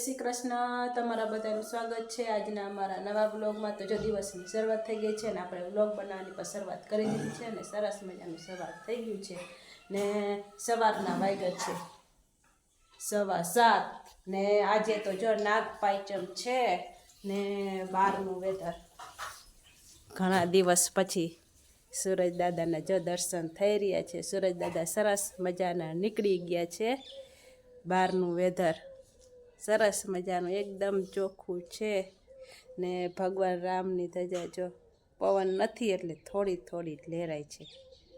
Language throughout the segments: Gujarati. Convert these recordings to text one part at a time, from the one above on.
શ્રી કૃષ્ણ. તમારા બધાનું સ્વાગત છે. આજના અમારા નવા બ્લોગમાં તો જો દિવસની શરૂઆત થઈ ગઈ છે ને આપણે બ્લોગ બનાવવાની પણ શરૂઆત કરી દીધી છે ને સરસ મજાનું સવાર થઈ ગયું છે ને સવારના વાગ્યા છે. સવા સાત. ને આજે તો જો નાગ પાયચમ છે ને બહારનું વેધર. ઘણા દિવસ પછી સૂરજ દાદાના જો દર્શન થઈ રહ્યા છે. સૂરજ દાદા સરસ મજાના નીકળી ગયા છે બહારનું વેધર. સરસ મજાનું, એકદમ ચોખ્ખું છે. ને ભગવાન રામની ધજા જો પવન નથી એટલે થોડી થોડી લહેરાય છે.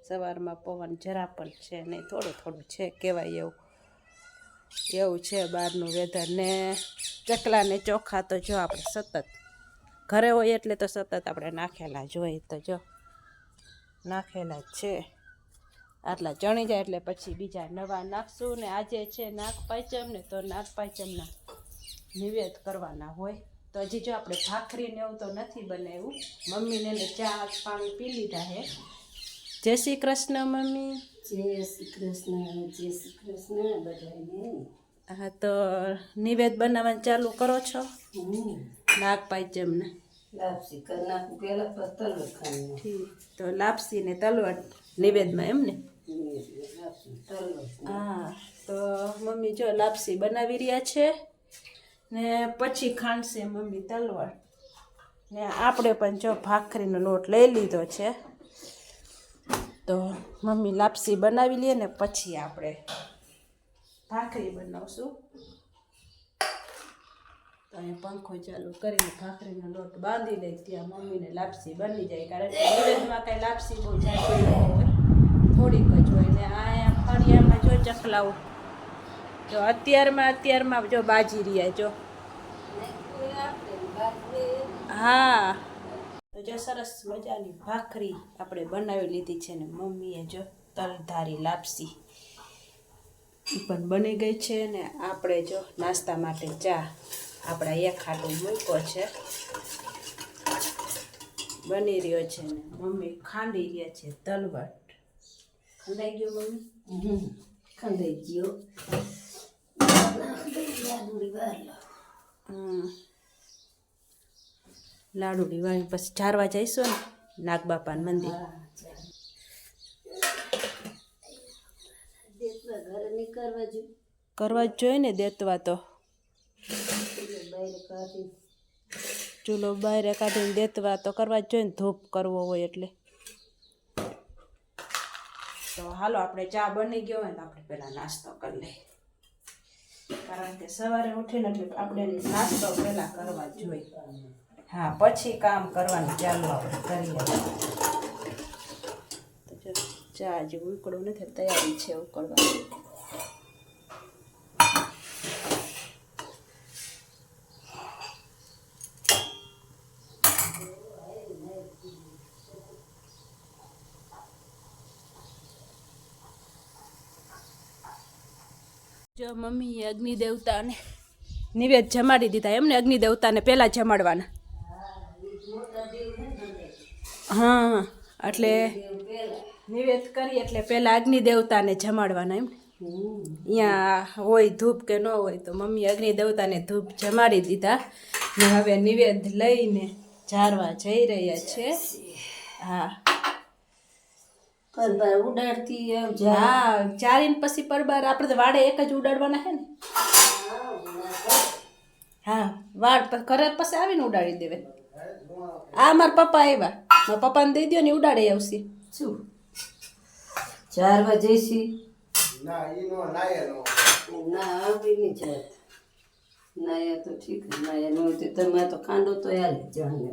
સવારમાં પવન જરા પણ છે નહીં, થોડું થોડું છે કહેવાય એવું. એવું છે બહારનું વેધર ને ચકલા ને ચોખા તો જો આપણે સતત ઘરે હોય એટલે તો સતત આપણે નાખેલા જોઈએ તો જો. નાખેલા છે. આટલા ચણી જાય એટલે પછી બીજા નવા નાખશું ને આજે છે નાગ પાંચમ ને તો નાગ પાંચમના નિવેદ કરવાના હોય. તો હજી જો આપણે ભાખરીને એવું તો નથી બનાવ્યું. મમ્મીને એને ચા પાણી પી લીધા હે. જય શ્રી કૃષ્ણ મમ્મી. જય શ્રી કૃષ્ણ જય શ્રી કૃષ્ણ બધાને હા તો નિવેદ બનાવવાનું ચાલુ કરો છો? નાગપાંચમને નાગ પાંચમને લાપસી કરી નાખું પહેલાં ઠીક. તો લાપસી ને તલવટ નિવેદમાં એમ ને? હા, તો મમ્મી જો લાપસી બનાવી રહ્યા છે ને પછી ખાંડશે મમ્મી તલવાર. ને આપણે પણ જો ભાખરીનો લોટ લઈ લીધો છે. તો મમ્મી લાપસી બનાવી લઈએ ને પછી આપણે ભાખરી બનાવશું. તો અહીંયા પંખો ચાલુ કરીને ભાખરીનો લોટ બાંધી લઈ ત્યાં મમ્મીને લાપસી બની જાય. કારણ કે કાંઈ લાપસી બહુ જાય થોડીક જ હોય ને આ ફળિયામાં જો ચખલાઓ. જો અત્યારમાં અત્યારમાં જો બાજી રહ્યા જો. હા. તો જો સરસ મજાની ભાખરી આપણે બનાવી લીધી છે ને મમ્મીએ જો તલધારી લાપસી. પણ બની ગઈ છે ને આપણે જો નાસ્તા માટે ચા આપણા એક ખાટો મૂક્યો છે. બની રહ્યો છે ને મમ્મી ખાંડી રહ્યા છે તલવટ ખંડાઈ ગયો મમ્મી ખંડાઈ ગયો. લાડુ દિવાળી પછી ચારવા જઈશું ને નાગબાપાનું મંદિર કરવા જ જોઈએ ને દેતવા તો ચૂલો બહાર કાઢીને દેતવા તો કરવા જ જોઈએ ને ધૂપ કરવો હોય એટલે તો હાલો, આપણે ચા બની ગયો હોય તો આપણે પહેલાં નાસ્તો કરી લઈએ. કારણ કે સવારે ઉઠીને એટલે આપણે નાસ્તો પહેલાં કરવા જોઈએ. હા, પછી કામ કરવાનું ચાલુ આપણે કરીએ ચા હજી ઉકળો નથી, તૈયારી છે ઉકળવાની. જો મમ્મીએ અગ્નિ દેવતાને નિવેદ જમાડી દીધા. એમને અગ્નિ દેવતાને પહેલાં જમાડવાના. હા, એટલે નિવેદ કરી એટલે પહેલાં અગ્નિ દેવતાને જમાડવાના એમ અહીંયા હોય ધૂપ કે ન હોય તો મમ્મી અગ્નિ દેવતાને ધૂપ જમાડી દીધા. ને હવે નિવેદ લઈને જારવા જઈ રહ્યા છે. હા. પરબાર ઉડાડતી હા ચારીને પછી પરબાર આપણે તો વાડે એક જ ઉડાડવાના છે ને. હા વાડ ઘરે પછી આવીને ઉડાડી દેવે. આ મારા પપ્પા આવ્યા. મારા પપ્પાને દઈ દો ને ઉડાડી આવશે. શું? ચારવા જઈશી? ના આવી નહીં જાત. નાયા તો ઠીક નાયા નો હોય તો તમે તો ખાંડો તો હાલે જાણે.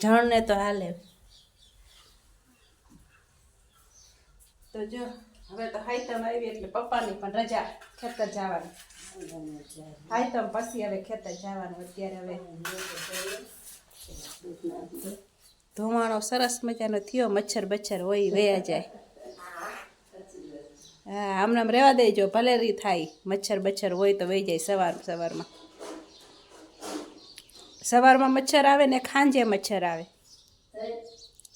જણને તો હાલે. તો જો, હવે તો હાઈતમ આવી એટલે પપ્પાની પણ રજા ખેતર જવાની. હાઈતમ પછી હવે ખેતર જવાનું અત્યારે હવે. ધુમાડો સરસ મજાનો થયો, મચ્છર બચ્છર હોય વયા જાય. હા આમ રહેવા દેજો, ભલે રી થાય, મચ્છર બચ્છર હોય તો વહી જાય સવાર, સવારમાં. સવારમાં મચ્છર આવે ને ખાંજે મચ્છર આવે.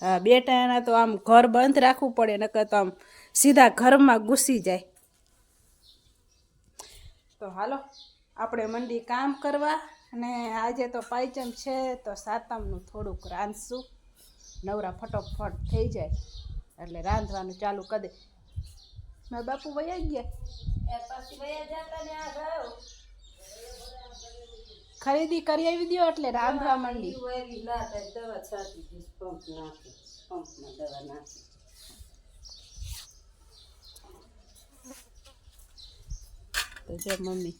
હા બે ટાણા તો આમ ઘર બંધ રાખવું પડે, નકર તો આમ સીધા ઘરમાં ઘૂસી જાય. તો હાલો, આપણે મંડી કામ કરવા, અને આજે તો પાયચમ છે, તો સાતમનું થોડુંક રાંધશું. નવરા ફટોફટ થઈ જાય, એટલે રાંધવાનું ચાલુ કરી દે. બાપુ વયા ગયા. ખરીદી કરી આવી દો એટલે રાંધવા માંડી. દવા છાંટી દઈશ પંપ નાખી પંપમાં દવા નાખી. તો જો મમ્મી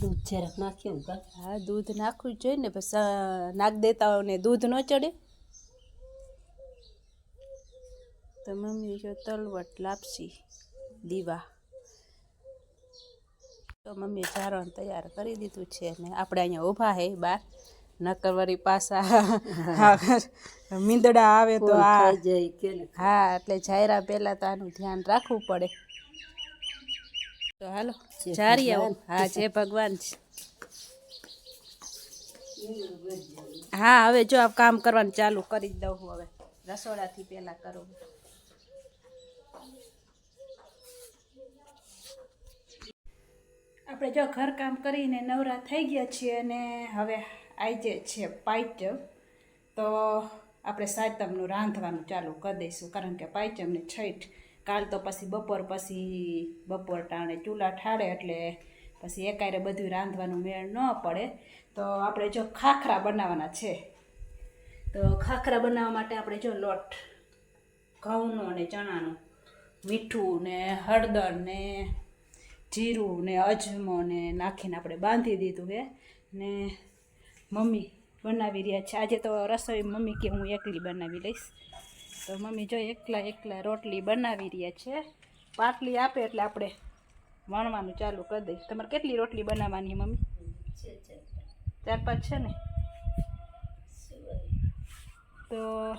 દૂધ જરાક નાખ્યું હા દૂધ નાખવું જોઈએ ને પછી નાખ દેતા હોય ને દૂધ ન ચડે. તો મમ્મી જો તલવટ લાપસી દીવા. તો મમ્મી ચારણ તૈયાર કરી દીધું છે ને આપણે અહીંયા ઊભા હે બાર. નકર વળી પાછા મીંદડા આવે તો આ હા એટલે જાયરા પહેલા તો આનું ધ્યાન રાખવું પડે. તો હાલો જારી આવો હા જય ભગવાન. છે હા હવે જો આ કામ કરવાનું ચાલુ કરી જ દઉં હવે. રસોડાથી પહેલાં કરું. આપણે જો ઘરકામ કરીને નવરા થઈ ગયા છીએ અને હવે આજે છે પાયચમ તો આપણે સાતમનું રાંધવાનું ચાલુ કરી દઈશું, કારણ કે પાઇચમને છઠ કાલ તો પછી બપોર પછી બપોર ટાણે ચૂલા ઠાળે એટલે પછી એકાયરે બધું રાંધવાનું મેળ ન પડે. તો આપણે જો ખાખરા બનાવવાના છે. તો ખાખરા બનાવવા માટે આપણે જો લોટ, ઘઉંનો અને ચણાનો, મીઠું ને હળદર ને જીરું ને અજમો ને નાખીને આપણે બાંધી દીધું છે. ને મમ્મી બનાવી રહ્યા છે. આજે તો રસોઈ મમ્મી કે હું એકલી બનાવી લઈશ. તો મમ્મી જો એકલા એકલા રોટલી બનાવી રહ્યા છે. પાટલી આપે એટલે આપણે વણવાનું ચાલુ કરી દઈશ. તમારે કેટલી રોટલી બનાવવાની મમ્મી? ચાર પાંચ છે ને? તો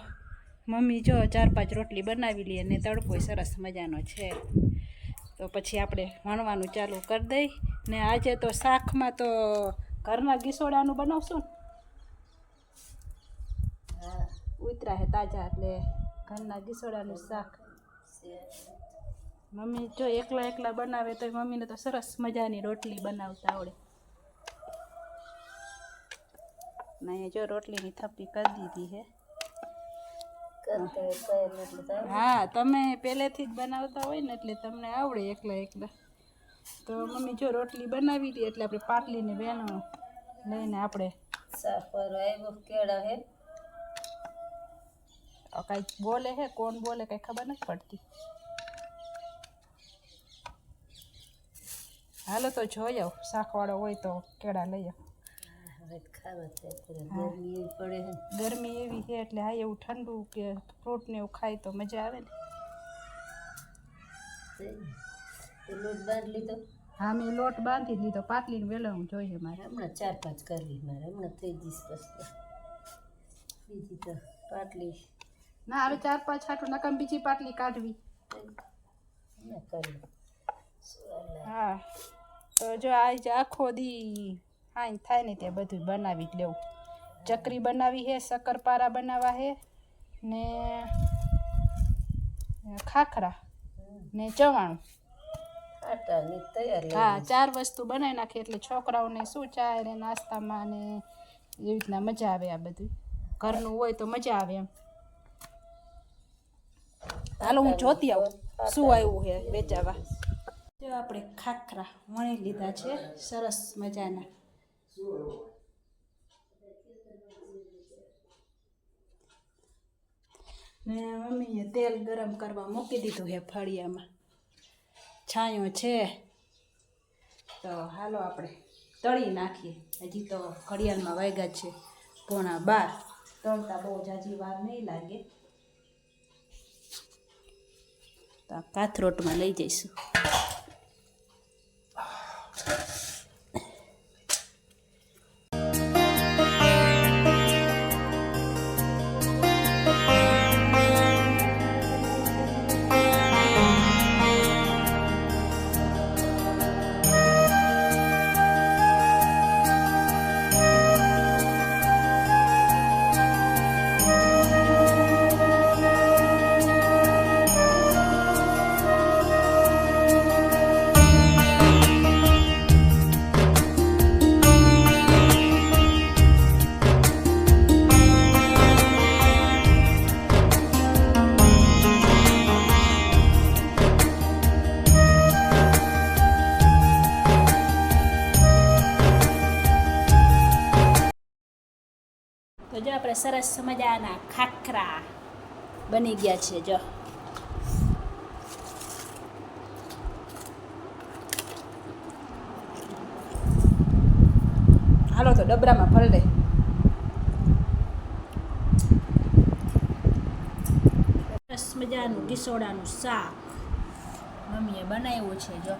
મમ્મી જો ચાર પાંચ રોટલી બનાવી લઈએ ને તડકો સરસ મજાનો છે. તો પછી આપણે વણવાનું ચાલુ કરી દઈ. ને આજે તો શાકમાં તો ઘરના ગીસોડાનું બનાવશું ને. હા, ઉતરા હે તાજા એટલે ઘરના ગીસોડાનું શાક. મમ્મી જો એકલા એકલા બનાવે તો મમ્મીને તો સરસ મજાની રોટલી બનાવતા આવડે. ને જો રોટલીની થપ્પી કરી દીધી છે હા તમે પહેલેથી જ બનાવતા હોય ને એટલે તમને આવડે એકલા એકલા. તો મમ્મી જો રોટલી બનાવી દઈએ એટલે આપણે પાટલીને વેણું લઈને આપણે. સાફર આવ્યો કેળા હે. કાંઈક બોલે હે કોણ બોલે કંઈ ખબર નથી પડતી. હાલો તો જોઈ આવ શાકવાળો હોય તો કેળા લઈ આવ હવે ખાવા થાય અત્યારે ગરમી એવી છે. એટલે હા એવું ઠંડુ કે ફ્રૂટ ને એવું ખાય તો મજા આવે ને. લોટ બાંધી લીધો? હા મેં લોટ બાંધી દીધો વેલો હું જોઈએ મારે. હમણાં ચાર પાંચ કરવી મારે. હમણાં થઈ જઈશ પછી બીજી તો પાટલી ના હવે ચાર પાંચ હાટું નકમ બીજી પાટલી કાઢવી. હા. તો જો આજ આખો દી હાઈ થાય ને તે બધું બનાવી જ લેવું. ચકરી બનાવી હે શક્કરપારા બનાવવા હે ને ખાખરા ને ચવાણું. હા ચાર વસ્તુ બનાવી નાખી એટલે છોકરાઓને શું ચાય ને નાસ્તામાં ને એવી રીતના મજા આવે આ બધું. ઘરનું હોય તો મજા આવે એમ. હાલો હું જોતી આવું. શું આવ્યું છે વેચાવા. જો આપણે ખાખરા વણી લીધા છે સરસ મજાના. ને મમ્મીએ તેલ ગરમ કરવા મૂકી દીધું છે ફળિયામાં. છાંયો છે. તો હાલો આપણે તળી નાખીએ. હજી તો ઘડિયાળમાં વાગ્યા છે પોણા બાર. તળતા બહુ જાજી વાર નહીં લાગે. તો કાથરોટમાં લઈ જઈશું. આપણે સરસ મજાના ખાખરા બની ગયા છે જો. હાલો તો ડબરામાં ભરી સરસ મજાનું ઢીસોડાનું શાક મમ્મીએ બનાવ્યું છે, જો.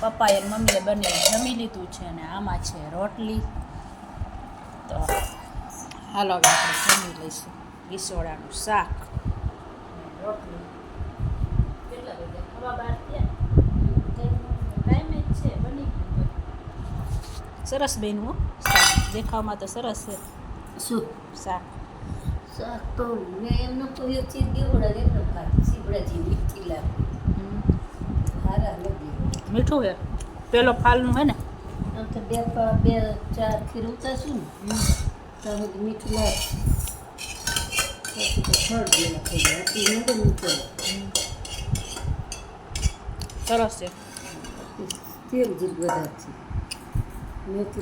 પપ્પાએ મમ્મીએ બને જમી લીધું છે અને આમાં છે રોટલી. તો હાલો હવે આપણે જમી લઈશું ડીસોડાનું શાક રોટલી કેટલા વાગ્યા હવા બાર સરસ બન્યું હો શાક દેખાવમાં તો સરસ છે શું શાક શાક તો મેં એમનો કોઈ ચીજ દેવડા દેવડો ખાધી સીવડાજી મીઠી લાગે હારા નથી મીઠું છે પેલો ફાલનું હે ને આમ તો બે બે ચાર ખીર ઉતારશું ને તો હવે મીઠું લાગે પછી તો ફળ જેવા થઈ જાય આટલી નંબર નીકળે સરસ છે તેલ જીર વધારે છે મેં તો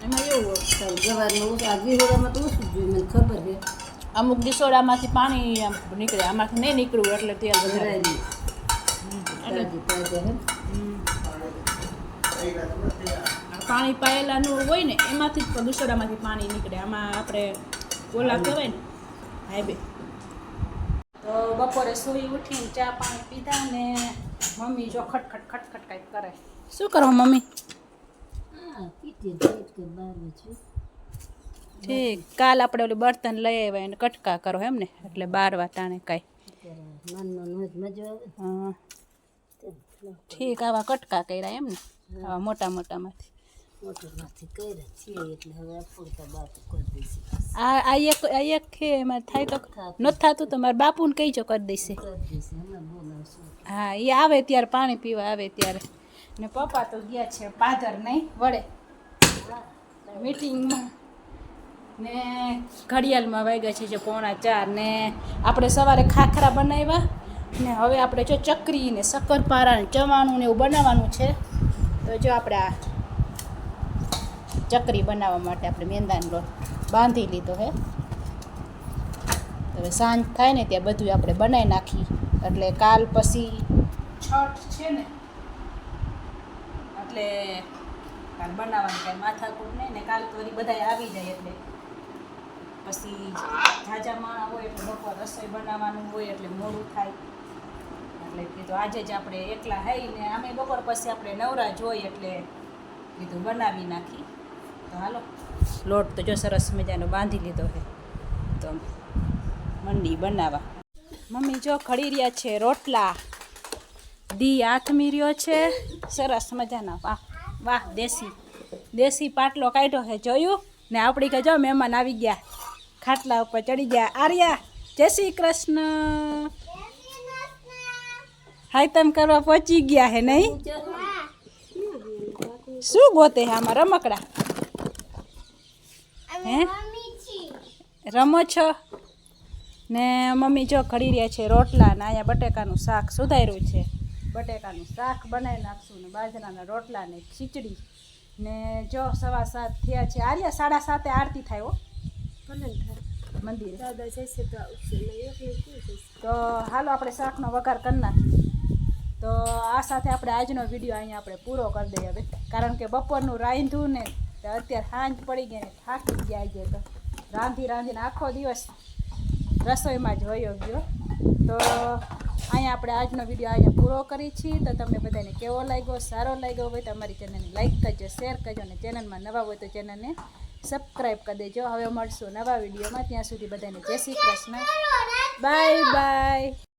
એમાં એવું જવારમાં ઓછું આ વિહોડામાં તો ઓછું જોઈએ મને ખબર છે અમુક ડીસોડામાંથી પાણી આમ નીકળે આમાંથી નહીં નીકળ્યું એટલે તેલ વધારે એટલે પાણી પાયેલાનું હોય ને એમાંથી જ ડીસોડામાંથી પાણી નીકળે. આમાં આપણે ઓલા કહેવાય ને હાય બે. તો બપોરે સુઈ ઉઠીને ચા પાણી પીધા ને મમ્મી જો ખટખટ ખટખટ કંઈક કરે. શું કરો મમ્મી? હા પીટી પેટ કે બાર છે. ઠીક. કાલ આપણે ઓલું બર્તન લઈ આવ્યા એને કટકા કરો એમ ને એટલે બાર વાટાણે કાંઈ. હા. ઠીક આવા કટકા કર્યા એમ ને આવા મોટા મોટામાંથી. આ એક એક એમાં થાય તો નથી થતું તો મારા બાપુને કરી દેશે. કરી દઈશું હા એ આવે ત્યારે, પાણી પીવા આવે ત્યારે. ને પપ્પા તો ગયા છે પાદર નહીં વડે મીટિંગમાં. ને ઘડિયાળમાં વાગ્યા છે જે પોણા ચાર ને આપણે સવારે ખાખરા બનાવ્યા. ને હવે આપણે જો ચકરી ને શક્કરપારા ને ચવાણું ને એવું બનાવવાનું છે. તો જો આપણે આ ચકરી બનાવવા માટે આપણે મેંદાનો લોટ બાંધી લીધો હે. હવે સાંજ થાય ને ત્યાં બધું આપણે બનાવી નાખી. એટલે કાલ પછી છઠ છે ને, એટલે કાલ બનાવવાની કાંઈ માથાકૂટ નહીં ને કાલ તો બધા આવી જાય એટલે. પછી ઝાઝા માણા હોય એટલે બપોર રસોઈ બનાવવાનું હોય એટલે મોડું થાય. એટલે કીધું આજે જ આપણે એકલા હઈ ને આમે બપોર પછી આપણે નવરા જોઈ એટલે કીધું બનાવી નાખી. તો હાલો. લોટ તો જો સરસ મજાનો બાંધી લીધો છે. તો મંડી બનાવવા. મમ્મી જો ખડી રહ્યા છે રોટલા. દી આથમી રહ્યો છે. સરસ મજાના. વાહ વાહ દેશી. દેશી પાટલો કાઢ્યો છે. જોયું? ને આપણી કે જો મહેમાન આવી ગયા. ખાટલા ઉપર ચડી ગયા. આર્યા જય શ્રી કૃષ્ણ. હાયતમ કરવા પહોંચી ગયા હે નહીં? શું ગોતે હે આમાં રમકડા? હે? રમો છો? ને મમ્મી જો ખડી રહ્યા છે રોટલા ને અહીંયા બટેકાનું શાક સુધાર્યું છે. બટેકાનું શાક બનાવી નાખશું ને બાજરાના રોટલા ને ખીચડી ને જો સવા સાત થયા છે. આર્યા સાડા સાતે આરતી થાય હો. મંદિરે. તો હાલો આપણે શાકનો વઘાર કરી નાખીએ. તો આ સાથે આપણે આજનો વીડિયો અહીંયા આપણે પૂરો કરી દઈએ હવે. કારણ કે બપોરનું રાંધ્યું ને તો અત્યારે સાંજ પડી ગઈ ને થાકી ગયા છે તો રાંધી રાંધીને આખો દિવસ રસોઈમાં જ વયો ગયો. તો અહીંયા આપણે આજનો વીડિયો અહીંયા પૂરો કરી છીએ. તો તમને બધાને કેવો લાગ્યો, સારો લાગ્યો હોય તો અમારી ચેનલને લાઈક કરજો, શેર કરજો અને ચેનલમાં નવા હોય તો ચેનલને સબસ્ક્રાઈબ કરી દેજો. હવે મળશું નવા વિડીયોમાં. ત્યાં સુધી બધાને જય શ્રી કૃષ્ણ. Bye bye.